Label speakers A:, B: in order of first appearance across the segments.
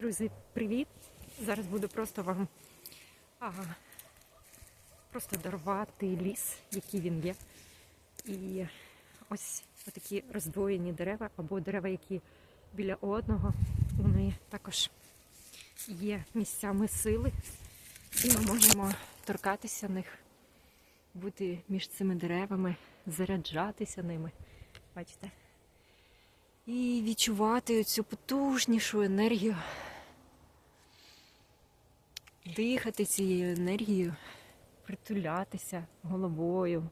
A: Друзі, привіт! Зараз буду просто вам а, просто дарувати ліс, який він є. І ось такі роздвоєні дерева або дерева, які біля одного, вони також є місцями сили, і ми можемо торкатися них, бути між цими деревами, заряджатися ними. Бачите? І відчувати цю потужнішу енергію дихати цією енергією, притулятися головою,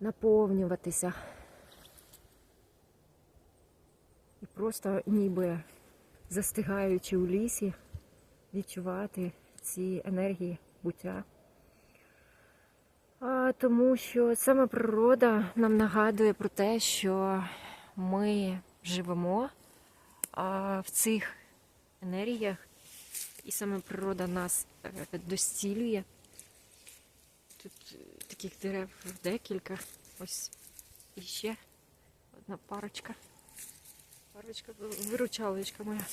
A: наповнюватися. І просто ніби застигаючи у лісі, відчувати ці енергії буття. А, тому що саме природа нам нагадує про те, що ми живемо а, в цих енергіях, і саме природа нас е, достілює. Тут е, таких дерев декілька. Ось іще одна парочка. Парочка, виручалочка моя.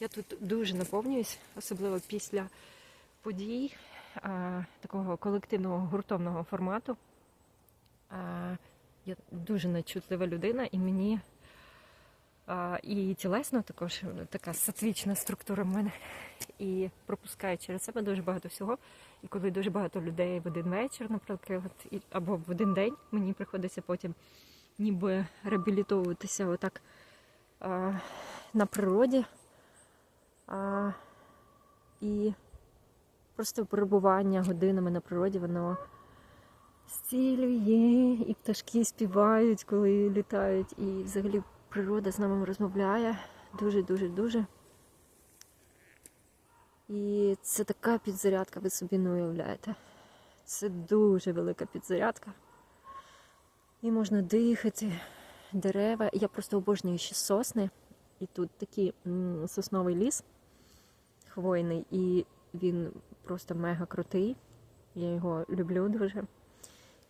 A: Я тут дуже наповнююсь, особливо після подій а, такого колективного гуртовного формату. А, я дуже нечутлива людина, і мені і тілесно також така сатвічна структура в мене. І пропускаю через себе дуже багато всього. І коли дуже багато людей в один вечір, наприклад, або в один день, мені приходиться потім ніби реабілітовуватися отак а, на природі. А, і просто перебування годинами на природі, воно зцілює, і пташки співають, коли літають, і взагалі природа з нами розмовляє дуже-дуже дуже. І це така підзарядка, ви собі не уявляєте. Це дуже велика підзарядка. І можна дихати, дерева. Я просто обожнюю ще сосни. І тут такий сосновий ліс хвойний, і він просто мега крутий. Я його люблю дуже.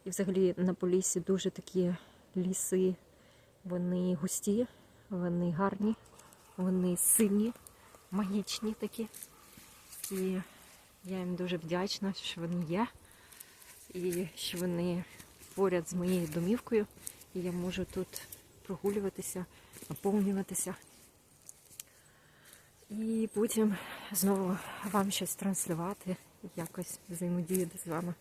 A: І взагалі на Поліссі дуже такі ліси, вони густі, вони гарні, вони сильні, магічні такі. І я їм дуже вдячна, що вони є, і що вони поряд з моєю домівкою, і я можу тут прогулюватися, наповнюватися. І потім знову вам щось транслювати, якось взаємодіяти з вами.